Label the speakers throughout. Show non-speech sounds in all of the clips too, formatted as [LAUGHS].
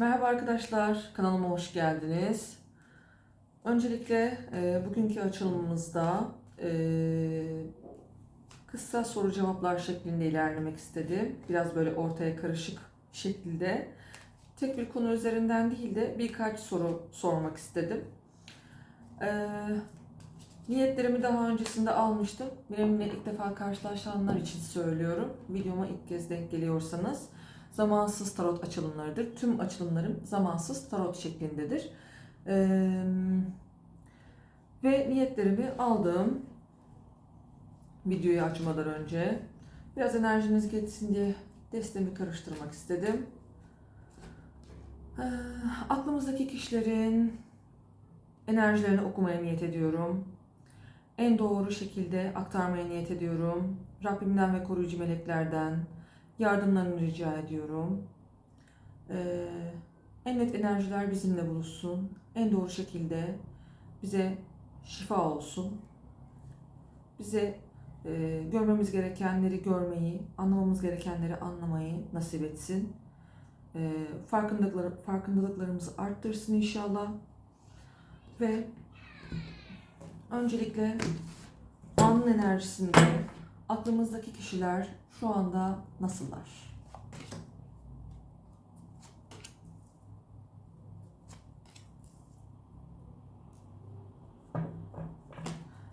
Speaker 1: Merhaba arkadaşlar, kanalıma hoş geldiniz. Öncelikle e, bugünkü açılımımızda e, kısa soru cevaplar şeklinde ilerlemek istedim. Biraz böyle ortaya karışık şekilde. Tek bir konu üzerinden değil de birkaç soru sormak istedim. E, niyetlerimi daha öncesinde almıştım. Benimle ilk defa karşılaşanlar için söylüyorum. Videoma ilk kez denk geliyorsanız zamansız tarot açılımlarıdır. Tüm açılımlarım zamansız tarot şeklindedir. Ee, ve niyetlerimi aldım videoyu açmadan önce. Biraz enerjiniz geçsin diye destemi karıştırmak istedim. Ee, aklımızdaki kişilerin enerjilerini okumaya niyet ediyorum. En doğru şekilde aktarmaya niyet ediyorum. Rabbimden ve koruyucu meleklerden, yardımlarını rica ediyorum. Ee, en net enerjiler bizimle buluşsun. En doğru şekilde bize şifa olsun. Bize e, görmemiz gerekenleri görmeyi, anlamamız gerekenleri anlamayı nasip etsin. E, farkındalıkları, farkındalıklarımızı arttırsın inşallah. Ve öncelikle anın enerjisinde aklımızdaki kişiler şu anda nasıllar?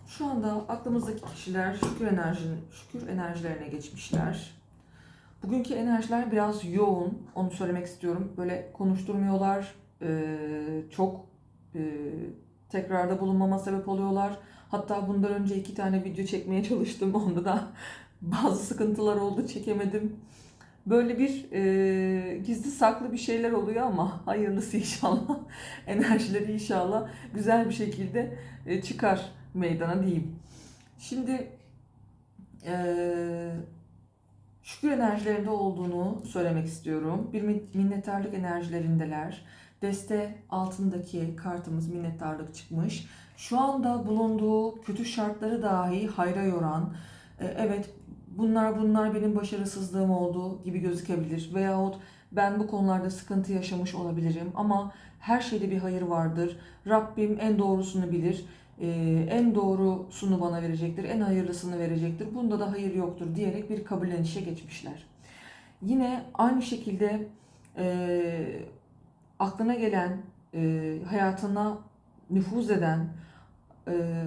Speaker 1: Şu anda aklımızdaki kişiler şükür enerjinin şükür enerjilerine geçmişler. Bugünkü enerjiler biraz yoğun. Onu söylemek istiyorum. Böyle konuşturmuyorlar. Çok tekrarda bulunmama sebep oluyorlar. Hatta bundan önce iki tane video çekmeye çalıştım. [LAUGHS] Onda da [LAUGHS] bazı sıkıntılar oldu. Çekemedim. Böyle bir e, gizli saklı bir şeyler oluyor ama hayırlısı inşallah. [LAUGHS] Enerjileri inşallah güzel bir şekilde e, çıkar meydana diyeyim. Şimdi e, şükür enerjilerinde olduğunu söylemek istiyorum. Bir minnettarlık enerjilerindeler. Deste altındaki kartımız minnettarlık çıkmış. Şu anda bulunduğu kötü şartları dahi hayra yoran, e, evet bunlar bunlar benim başarısızlığım oldu gibi gözükebilir. Veyahut ben bu konularda sıkıntı yaşamış olabilirim ama her şeyde bir hayır vardır. Rabbim en doğrusunu bilir. Ee, en doğrusunu bana verecektir, en hayırlısını verecektir. Bunda da hayır yoktur diyerek bir kabullenişe geçmişler. Yine aynı şekilde e, aklına gelen, e, hayatına nüfuz eden e,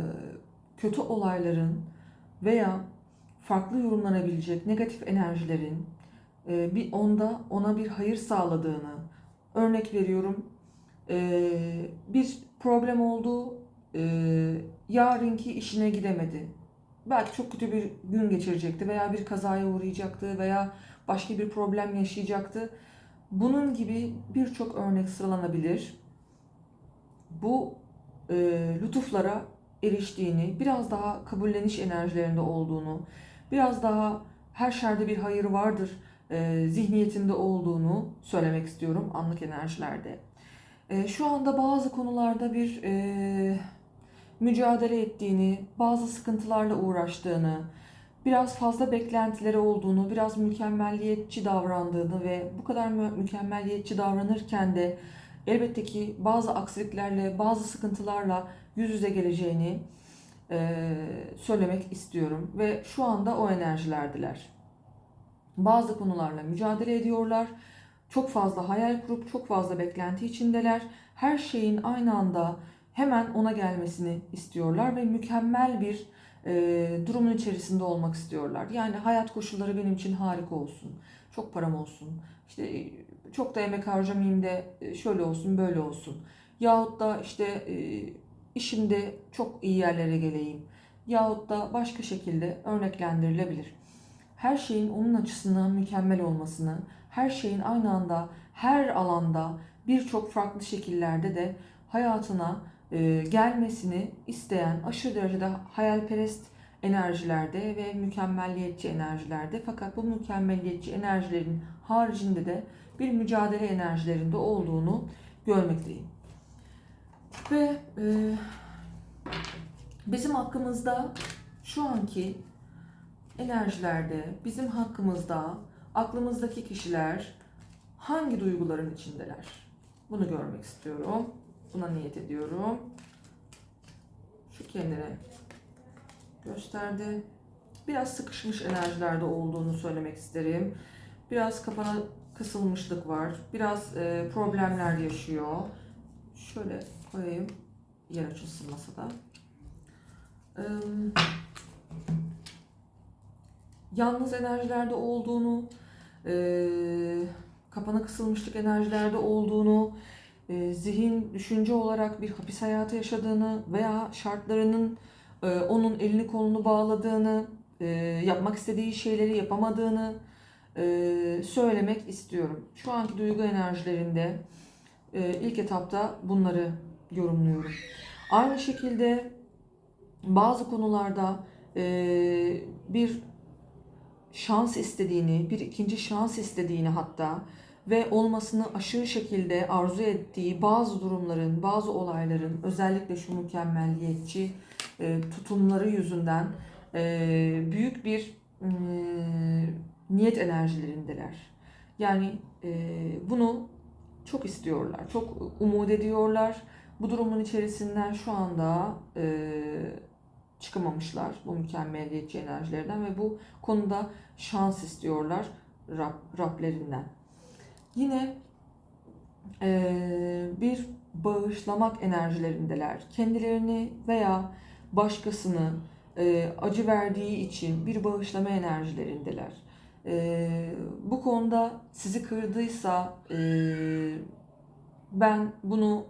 Speaker 1: kötü olayların veya farklı yorumlanabilecek negatif enerjilerin e, bir onda ona bir hayır sağladığını örnek veriyorum. E, bir problem oldu, e, yarınki işine gidemedi. Belki çok kötü bir gün geçirecekti veya bir kazaya uğrayacaktı veya başka bir problem yaşayacaktı. Bunun gibi birçok örnek sıralanabilir. Bu e, lütuflara eriştiğini, biraz daha kabulleniş enerjilerinde olduğunu, biraz daha her şerde bir hayır vardır e, zihniyetinde olduğunu söylemek istiyorum anlık enerjilerde. E, şu anda bazı konularda bir e, mücadele ettiğini, bazı sıkıntılarla uğraştığını, biraz fazla beklentileri olduğunu, biraz mükemmelliyetçi davrandığını ve bu kadar mü- mükemmelliyetçi davranırken de elbette ki bazı aksiliklerle, bazı sıkıntılarla yüz yüze geleceğini söylemek istiyorum ve şu anda o enerjilerdiler. Bazı konularla mücadele ediyorlar. Çok fazla hayal kurup çok fazla beklenti içindeler. Her şeyin aynı anda hemen ona gelmesini istiyorlar ve mükemmel bir e, durumun içerisinde olmak istiyorlar. Yani hayat koşulları benim için harika olsun. Çok param olsun. İşte e, çok da emek harcamayayım da e, şöyle olsun böyle olsun. Yahut da işte e, işimde çok iyi yerlere geleyim. Yahut da başka şekilde örneklendirilebilir. Her şeyin onun açısından mükemmel olmasını, her şeyin aynı anda, her alanda, birçok farklı şekillerde de hayatına e, gelmesini isteyen aşırı derecede hayalperest enerjilerde ve mükemmelliyetçi enerjilerde fakat bu mükemmelliyetçi enerjilerin haricinde de bir mücadele enerjilerinde olduğunu görmekteyim. Ve e, bizim hakkımızda şu anki enerjilerde bizim hakkımızda aklımızdaki kişiler hangi duyguların içindeler? Bunu görmek istiyorum. Buna niyet ediyorum. Şu kendine gösterdi. Biraz sıkışmış enerjilerde olduğunu söylemek isterim. Biraz kafana kısılmışlık var. Biraz e, problemler yaşıyor. Şöyle koyayım. Yer açılsın masada. Ee, yalnız enerjilerde olduğunu, e, kapana kısılmışlık enerjilerde olduğunu, e, zihin, düşünce olarak bir hapis hayatı yaşadığını veya şartlarının e, onun elini kolunu bağladığını, e, yapmak istediği şeyleri yapamadığını e, söylemek istiyorum. Şu anki duygu enerjilerinde e, ilk etapta bunları yorumluyorum. Aynı şekilde bazı konularda e, bir şans istediğini, bir ikinci şans istediğini hatta ve olmasını aşırı şekilde arzu ettiği bazı durumların, bazı olayların özellikle şu mükemmelliyetçi e, tutumları yüzünden e, büyük bir e, niyet enerjilerindeler. Yani e, bunu çok istiyorlar, çok umut ediyorlar. Bu durumun içerisinden şu anda e, çıkamamışlar bu mükemmeliyetçi enerjilerden ve bu konuda şans istiyorlar Rab, Rablerinden. Yine e, bir bağışlamak enerjilerindeler. Kendilerini veya başkasını e, acı verdiği için bir bağışlama enerjilerindeler. E, bu konuda sizi kırdıysa e, ben bunu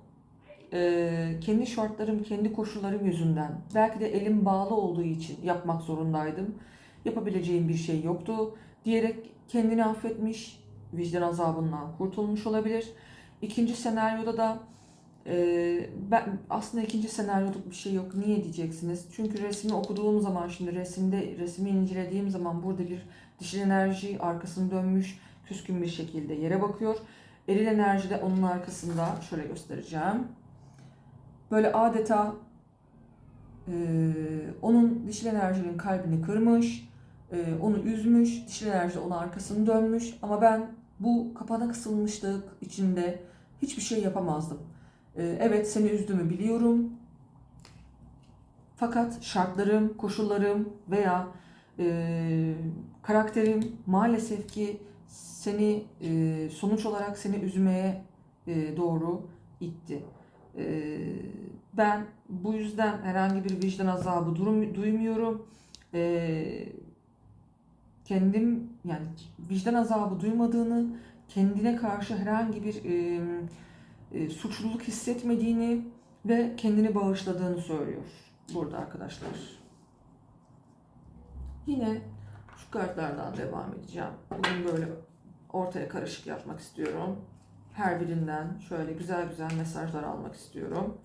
Speaker 1: e, kendi şartlarım, kendi koşullarım yüzünden belki de elim bağlı olduğu için yapmak zorundaydım. Yapabileceğim bir şey yoktu diyerek kendini affetmiş, vicdan azabından kurtulmuş olabilir. İkinci senaryoda da e, ben aslında ikinci senaryoda bir şey yok. Niye diyeceksiniz? Çünkü resmi okuduğum zaman şimdi resimde resmi incelediğim zaman burada bir dişil enerji arkasını dönmüş küskün bir şekilde yere bakıyor. Eril enerji de onun arkasında şöyle göstereceğim. Böyle adeta e, onun dişil enerjinin kalbini kırmış, e, onu üzmüş, dişil enerji ona arkasını dönmüş. Ama ben bu kapana kısılmışlık içinde hiçbir şey yapamazdım. E, evet seni üzdüğümü biliyorum. Fakat şartlarım, koşullarım veya e, karakterim maalesef ki seni e, sonuç olarak seni üzmeye e, doğru itti. E, ben bu yüzden herhangi bir vicdan azabı durum, duymuyorum. E, kendim yani vicdan azabı duymadığını, kendine karşı herhangi bir e, e, suçluluk hissetmediğini ve kendini bağışladığını söylüyor burada arkadaşlar. Yine şu kartlardan devam edeceğim. Bugün böyle ortaya karışık yapmak istiyorum. Her birinden şöyle güzel güzel mesajlar almak istiyorum.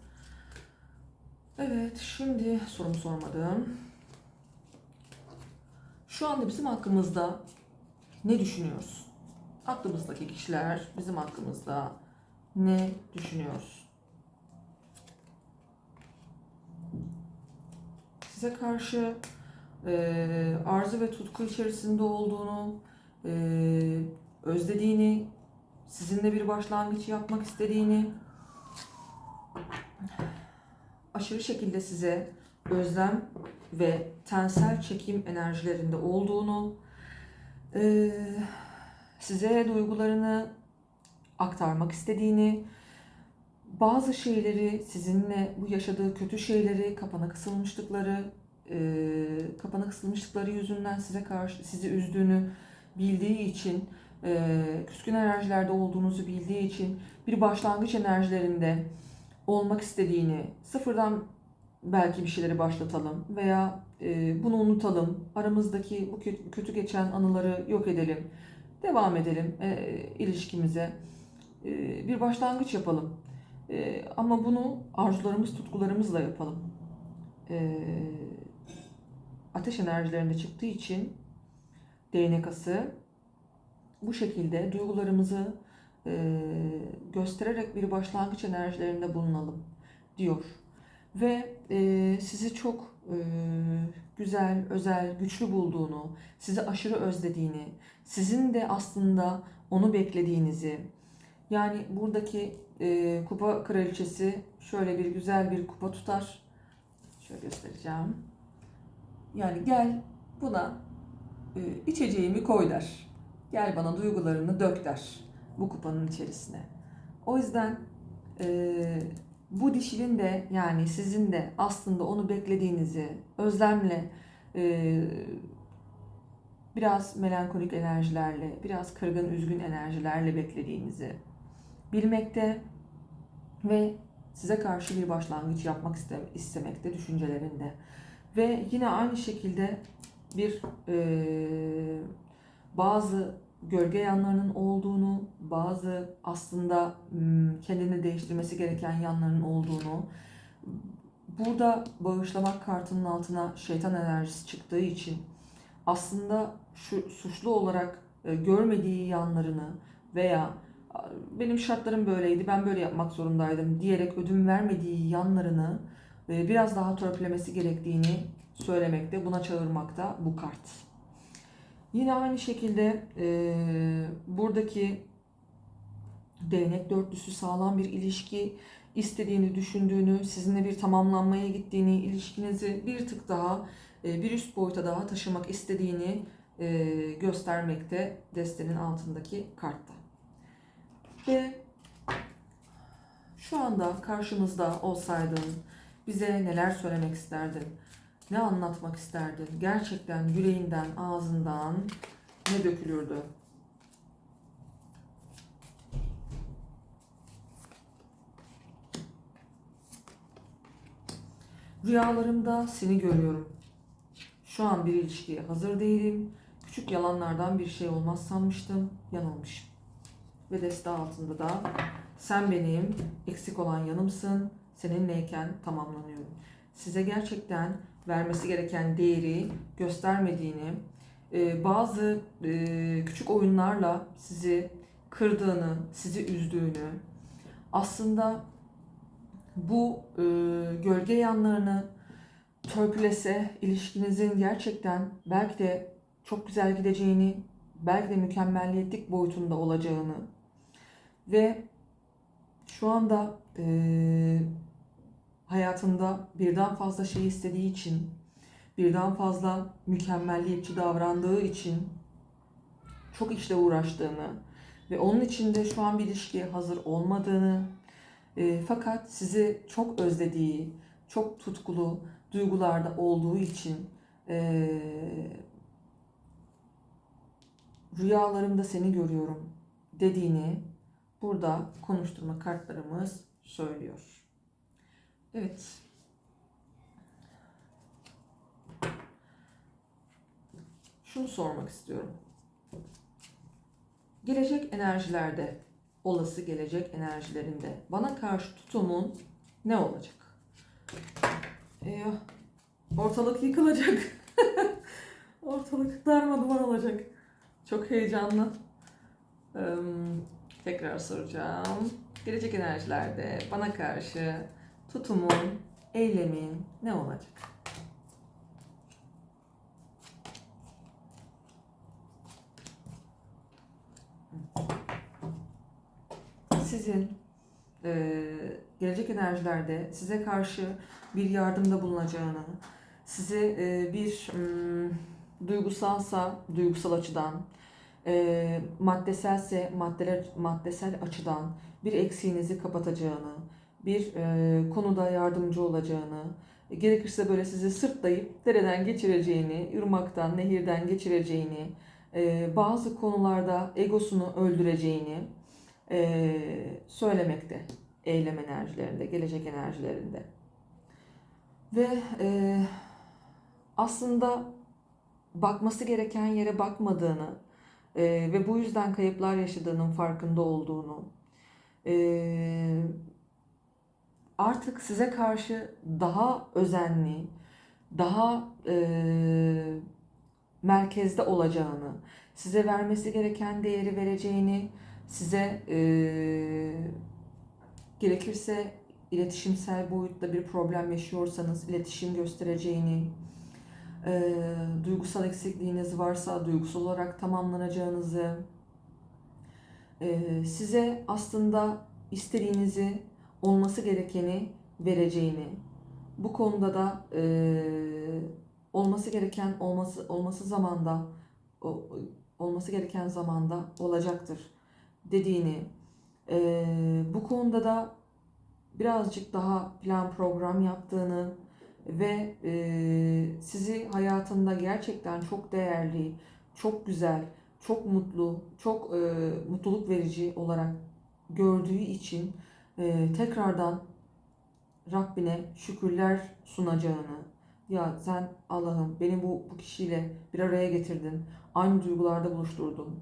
Speaker 1: Evet, şimdi sorumu sormadım. Şu anda bizim hakkımızda ne düşünüyoruz? Aklımızdaki kişiler bizim hakkımızda ne düşünüyor? Size karşı e, arzu ve tutku içerisinde olduğunu, e, özlediğini, sizinle bir başlangıç yapmak istediğini, aşırı şekilde size özlem ve tensel çekim enerjilerinde olduğunu, e, size duygularını aktarmak istediğini, bazı şeyleri sizinle bu yaşadığı kötü şeyleri, kapana kısılmışlıkları, e, kapana kısılmışlıkları yüzünden size karşı sizi üzdüğünü bildiği için, küskün enerjilerde olduğunuzu bildiği için bir başlangıç enerjilerinde olmak istediğini, sıfırdan belki bir şeyleri başlatalım veya e, bunu unutalım, aramızdaki bu kötü geçen anıları yok edelim, devam edelim e, ilişkimize, e, bir başlangıç yapalım. E, ama bunu arzularımız, tutkularımızla yapalım. E, ateş enerjilerinde çıktığı için DNK'sı bu şekilde duygularımızı e, göstererek bir başlangıç enerjilerinde bulunalım diyor. Ve e, sizi çok e, güzel, özel, güçlü bulduğunu, sizi aşırı özlediğini, sizin de aslında onu beklediğinizi, Yani buradaki e, kupa kraliçesi şöyle bir güzel bir kupa tutar. Şöyle göstereceğim. Yani gel buna e, içeceğimi koy der. Gel bana duygularını dök der bu kupanın içerisine. O yüzden e, bu dişinin de yani sizin de aslında onu beklediğinizi özlemle e, biraz melankolik enerjilerle, biraz kırgın, üzgün enerjilerle beklediğinizi bilmekte ve size karşı bir başlangıç yapmak iste, istemekte düşüncelerinde. Ve yine aynı şekilde bir e, bazı gölge yanlarının olduğunu, bazı aslında m, kendini değiştirmesi gereken yanlarının olduğunu, burada bağışlamak kartının altına şeytan enerjisi çıktığı için aslında şu suçlu olarak e, görmediği yanlarını veya "A, benim şartlarım böyleydi, ben böyle yapmak zorundaydım diyerek ödün vermediği yanlarını e, biraz daha törpülemesi gerektiğini söylemekte, buna çağırmakta bu kart. Yine aynı şekilde e, buradaki değnek dörtlüsü sağlam bir ilişki istediğini, düşündüğünü, sizinle bir tamamlanmaya gittiğini, ilişkinizi bir tık daha e, bir üst boyuta daha taşımak istediğini e, göstermekte destenin altındaki kartta. Ve şu anda karşımızda olsaydın bize neler söylemek isterdin? Ne anlatmak isterdin? Gerçekten yüreğinden, ağzından ne dökülürdü? Rüyalarımda seni görüyorum. Şu an bir ilişkiye hazır değilim. Küçük yalanlardan bir şey olmaz sanmıştım. Yanılmışım. Ve deste altında da sen benim eksik olan yanımsın. Seninleyken tamamlanıyorum. Size gerçekten vermesi gereken değeri göstermediğini, e, bazı e, küçük oyunlarla sizi kırdığını, sizi üzdüğünü, aslında bu e, gölge yanlarını törpülese ilişkinizin gerçekten belki de çok güzel gideceğini, belki de mükemmelliyetlik boyutunda olacağını ve şu anda e, hayatında birden fazla şey istediği için, birden fazla mükemmelliyetçi davrandığı için çok işle uğraştığını ve onun için de şu an bir ilişkiye hazır olmadığını e, fakat sizi çok özlediği, çok tutkulu duygularda olduğu için e, rüyalarımda seni görüyorum dediğini burada konuşturma kartlarımız söylüyor. Evet. Şunu sormak istiyorum. Gelecek enerjilerde, olası gelecek enerjilerinde bana karşı tutumun ne olacak? Eyvah. Ortalık yıkılacak. [LAUGHS] Ortalık darmadağın olacak. Çok heyecanlı. Ee, tekrar soracağım. Gelecek enerjilerde bana karşı tutumun, eylemin ne olacak? Sizin e, gelecek enerjilerde size karşı bir yardımda bulunacağını, sizi e, bir mm, duygusalsa duygusal açıdan, e, maddeselse maddeler, maddesel açıdan bir eksiğinizi kapatacağını, bir e, konuda yardımcı olacağını, gerekirse böyle sizi sırtlayıp dereden geçireceğini, ırmaktan, nehirden geçireceğini, e, bazı konularda egosunu öldüreceğini e, söylemekte. Eylem enerjilerinde, gelecek enerjilerinde. Ve e, aslında bakması gereken yere bakmadığını e, ve bu yüzden kayıplar yaşadığının farkında olduğunu, e, artık size karşı daha özenli, daha e, merkezde olacağını, size vermesi gereken değeri vereceğini, size e, gerekirse iletişimsel boyutta bir problem yaşıyorsanız iletişim göstereceğini, e, duygusal eksikliğiniz varsa duygusal olarak tamamlanacağınızı, Ee, size aslında istediğinizi, olması gerekeni vereceğini, bu konuda da eee, olması gereken olması olması zamanda olması gereken zamanda olacaktır dediğini, eee, bu konuda da birazcık daha plan program yaptığını ve eee, sizi hayatında gerçekten çok değerli, çok güzel, çok mutlu, çok eee, mutluluk verici olarak gördüğü için eee, tekrardan Rabbine şükürler sunacağını, ya sen Allah'ım beni bu, bu kişiyle bir araya getirdin, aynı duygularda buluşturdun.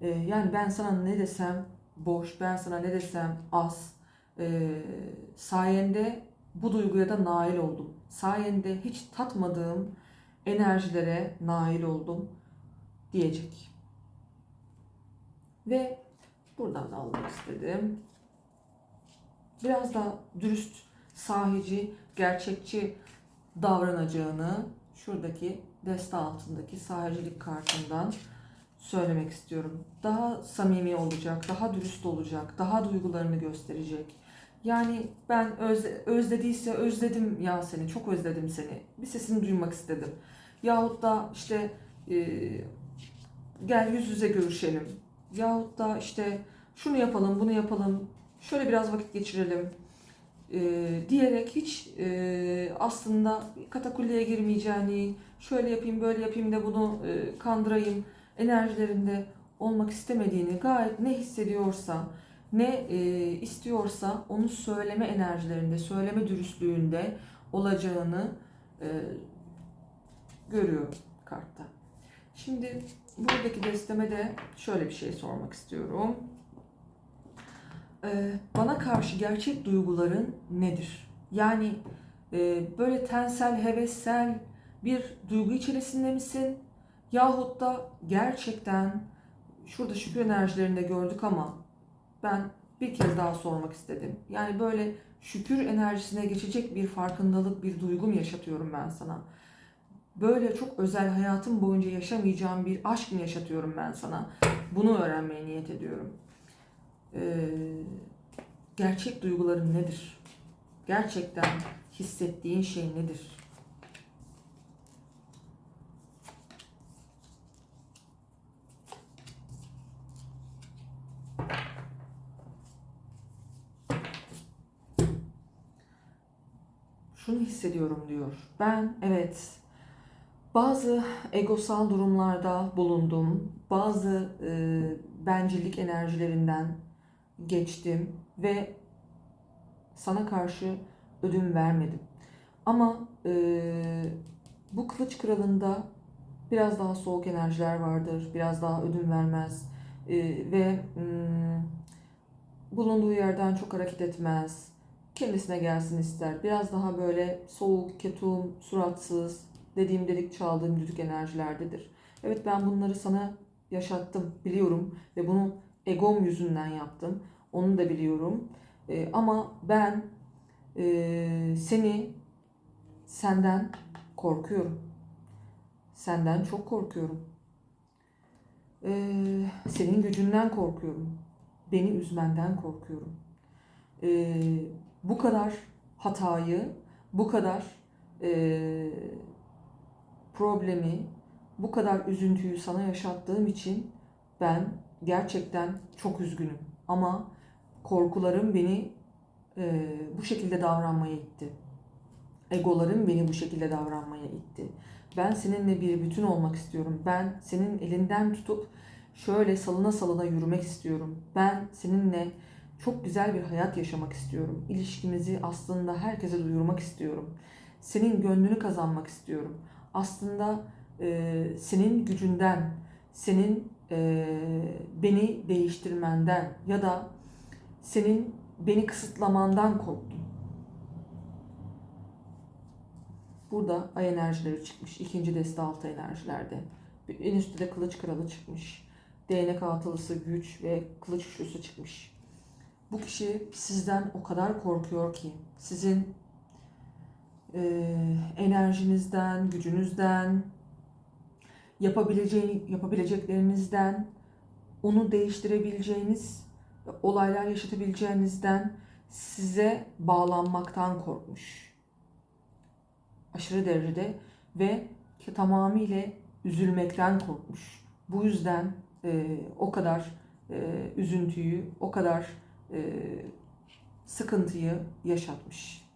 Speaker 1: Ee, yani ben sana ne desem boş, ben sana ne desem az. Ee, sayende bu duyguya da nail oldum. Sayende hiç tatmadığım enerjilere nail oldum diyecek. Ve buradan da almak istedim. Biraz da dürüst, sahici, gerçekçi davranacağını şuradaki deste altındaki sahicilik kartından söylemek istiyorum. Daha samimi olacak, daha dürüst olacak, daha duygularını gösterecek. Yani ben özle, özlediyse özledim ya seni, çok özledim seni. Bir sesini duymak istedim. Yahut da işte e, gel yüz yüze görüşelim. Yahut da işte şunu yapalım, bunu yapalım, şöyle biraz vakit geçirelim e, diyerek hiç e, aslında katakulliye girmeyeceğini, şöyle yapayım, böyle yapayım da bunu e, kandırayım enerjilerinde olmak istemediğini, gayet ne hissediyorsa, ne e, istiyorsa onu söyleme enerjilerinde, söyleme dürüstlüğünde olacağını e, görüyorum kartta. Şimdi buradaki desteme de şöyle bir şey sormak istiyorum. Ee, bana karşı gerçek duyguların nedir? Yani e, böyle tensel, hevessel bir duygu içerisinde misin? Yahut da gerçekten şurada şükür enerjilerinde gördük ama ben bir kez daha sormak istedim. Yani böyle şükür enerjisine geçecek bir farkındalık, bir duygu yaşatıyorum ben sana? Böyle çok özel hayatım boyunca yaşamayacağım bir aşk mı yaşatıyorum ben sana? Bunu öğrenmeye niyet ediyorum. Ee, gerçek duyguların nedir? Gerçekten hissettiğin şey nedir? Şunu hissediyorum diyor. Ben evet bazı egosal durumlarda bulundum. Bazı e, bencillik enerjilerinden geçtim ve sana karşı ödün vermedim. Ama e, bu kılıç kralında biraz daha soğuk enerjiler vardır, biraz daha ödün vermez e, ve mm, bulunduğu yerden çok hareket etmez. Kendisine gelsin ister. Biraz daha böyle soğuk, ketum, suratsız, dediğim dedik çaldığım düdük enerjilerdedir. Evet ben bunları sana yaşattım, biliyorum ve bunu egom yüzünden yaptım. Onu da biliyorum. E, ama ben e, seni senden korkuyorum. Senden çok korkuyorum. E, senin gücünden korkuyorum. Beni üzmenden korkuyorum. E, bu kadar hatayı, bu kadar e, problemi, bu kadar üzüntüyü sana yaşattığım için ben gerçekten çok üzgünüm. Ama korkularım beni e, bu şekilde davranmaya itti. Egolarım beni bu şekilde davranmaya itti. Ben seninle bir bütün olmak istiyorum. Ben senin elinden tutup şöyle salına salına yürümek istiyorum. Ben seninle çok güzel bir hayat yaşamak istiyorum. İlişkimizi aslında herkese duyurmak istiyorum. Senin gönlünü kazanmak istiyorum. Aslında e, senin gücünden, senin e, beni değiştirmenden ya da senin beni kısıtlamandan korktum. Burada ay enerjileri çıkmış. İkinci deste altı enerjilerde. En üstte de kılıç kralı çıkmış. Değnek altılısı güç ve kılıç üçlüsü çıkmış. Bu kişi sizden o kadar korkuyor ki sizin e, enerjinizden, gücünüzden, yapabileceği, yapabileceklerinizden onu değiştirebileceğiniz olaylar yaşatabileceğinizden size bağlanmaktan korkmuş. Aşırı derecede ve tamamıyla üzülmekten korkmuş. Bu yüzden e, o kadar e, üzüntüyü, o kadar e, sıkıntıyı yaşatmış.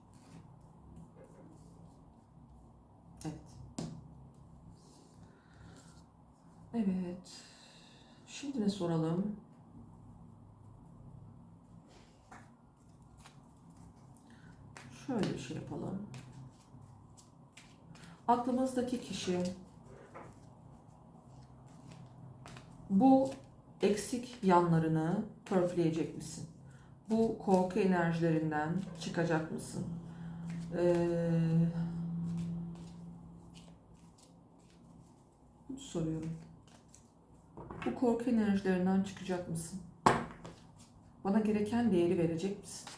Speaker 1: Evet. Şimdi ne soralım? Şöyle bir şey yapalım. Aklımızdaki kişi bu eksik yanlarını törpüleyecek misin? Bu korku enerjilerinden çıkacak mısın? Ee, soruyorum. Bu korku enerjilerinden çıkacak mısın? Bana gereken değeri verecek misin?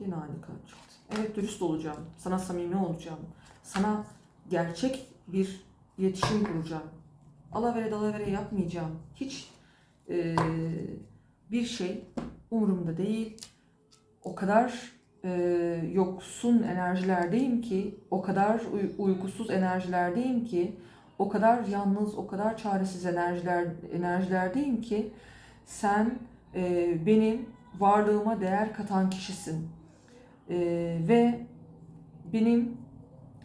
Speaker 1: Yine aynı kart çıktı. Evet dürüst olacağım. Sana samimi olacağım. Sana gerçek bir iletişim kuracağım. Alavere dalavere yapmayacağım. Hiç e, bir şey umurumda değil. O kadar e, yoksun enerjilerdeyim ki, o kadar uy- uykusuz enerjilerdeyim ki, o kadar yalnız, o kadar çaresiz enerjiler enerjilerdeyim ki sen e, benim varlığıma değer katan kişisin. E, ve benim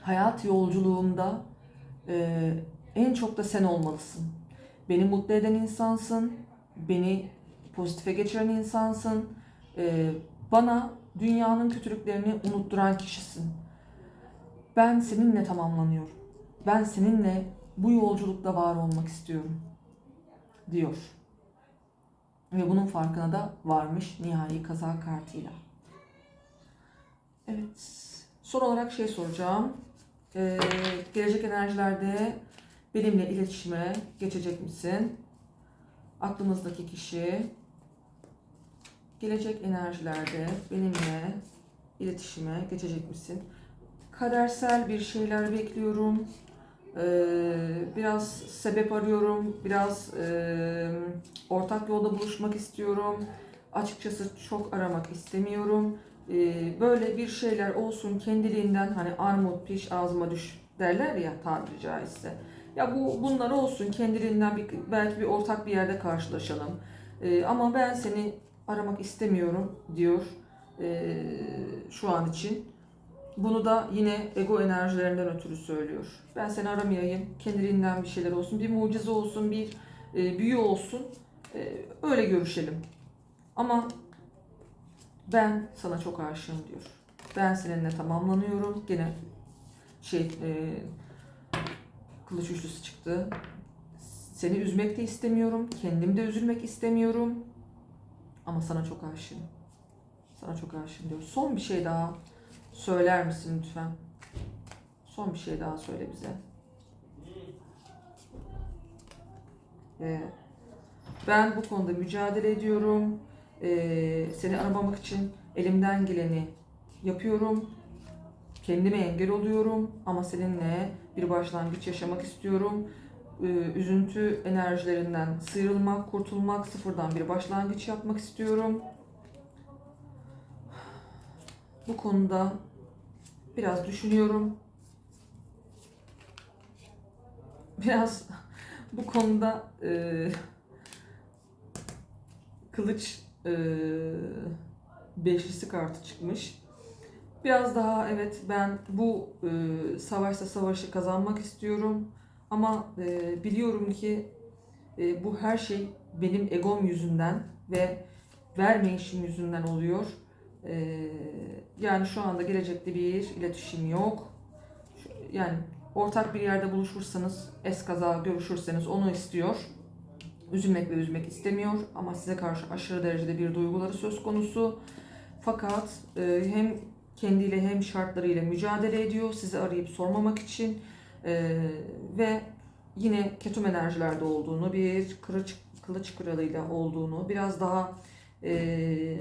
Speaker 1: hayat yolculuğumda e, en çok da sen olmalısın. Beni mutlu eden insansın, beni pozitife geçiren insansın, e, bana dünyanın kötülüklerini unutturan kişisin. Ben seninle tamamlanıyorum. Ben seninle bu yolculukta var olmak istiyorum diyor. Ve bunun farkına da varmış nihai kaza kartıyla. Evet. Son olarak şey soracağım. Ee, gelecek enerjilerde benimle iletişime geçecek misin? Aklımızdaki kişi gelecek enerjilerde benimle iletişime geçecek misin? Kadersel bir şeyler bekliyorum. Ee, biraz sebep arıyorum. Biraz ortak yolda buluşmak istiyorum. Açıkçası çok aramak istemiyorum. Böyle bir şeyler olsun kendiliğinden hani armut piş ağzıma düş derler ya tabiri caizse. Ya bu bunlar olsun kendiliğinden bir, belki bir ortak bir yerde karşılaşalım. Ama ben seni aramak istemiyorum diyor şu an için. Bunu da yine ego enerjilerinden ötürü söylüyor. Ben seni aramayayım, kendiliğinden bir şeyler olsun, bir mucize olsun, bir e, büyü olsun, e, öyle görüşelim. Ama ben sana çok aşığım diyor. Ben seninle tamamlanıyorum. Gene şey e, kılıç üçlüsü çıktı. Seni üzmek de istemiyorum. Kendim de üzülmek istemiyorum. Ama sana çok aşığım. Sana çok aşığım diyor. Son bir şey daha söyler misin lütfen? Son bir şey daha söyle bize. Ee, ben bu konuda mücadele ediyorum. Ee, seni aramamak için elimden geleni yapıyorum. Kendime engel oluyorum ama seninle bir başlangıç yaşamak istiyorum. Ee, üzüntü enerjilerinden sıyrılmak, kurtulmak, sıfırdan bir başlangıç yapmak istiyorum. Bu konuda biraz düşünüyorum. Biraz bu konuda e, kılıç e, beşlisi kartı çıkmış. Biraz daha evet ben bu e, savaşta savaşı kazanmak istiyorum. Ama e, biliyorum ki e, bu her şey benim egom yüzünden ve vermeyişim yüzünden oluyor. E, yani şu anda gelecekte bir iletişim yok. Yani ortak bir yerde buluşursanız, eskaza görüşürseniz onu istiyor. Üzülmek ve üzmek istemiyor ama size karşı aşırı derecede bir duyguları söz konusu. Fakat e, hem kendiyle hem şartlarıyla mücadele ediyor sizi arayıp sormamak için E, ve yine ketum enerjilerde olduğunu, bir kılıç, kılıç kralıyla olduğunu, biraz daha e,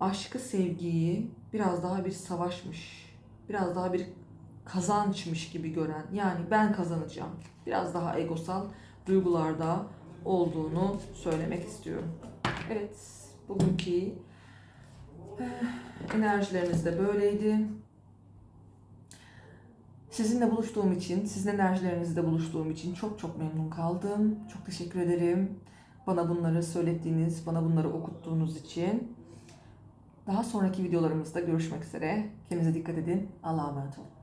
Speaker 1: aşkı, sevgiyi biraz daha bir savaşmış, biraz daha bir kazançmış gibi gören, yani ben kazanacağım, biraz daha egosal duygularda olduğunu söylemek istiyorum. Evet, bugünkü eh, enerjileriniz de böyleydi. Sizinle buluştuğum için, sizin enerjilerinizle buluştuğum için çok çok memnun kaldım. Çok teşekkür ederim. Bana bunları söylettiğiniz, bana bunları okuttuğunuz için. Daha sonraki videolarımızda görüşmek üzere. Kendinize dikkat edin. Allah'a emanet olun.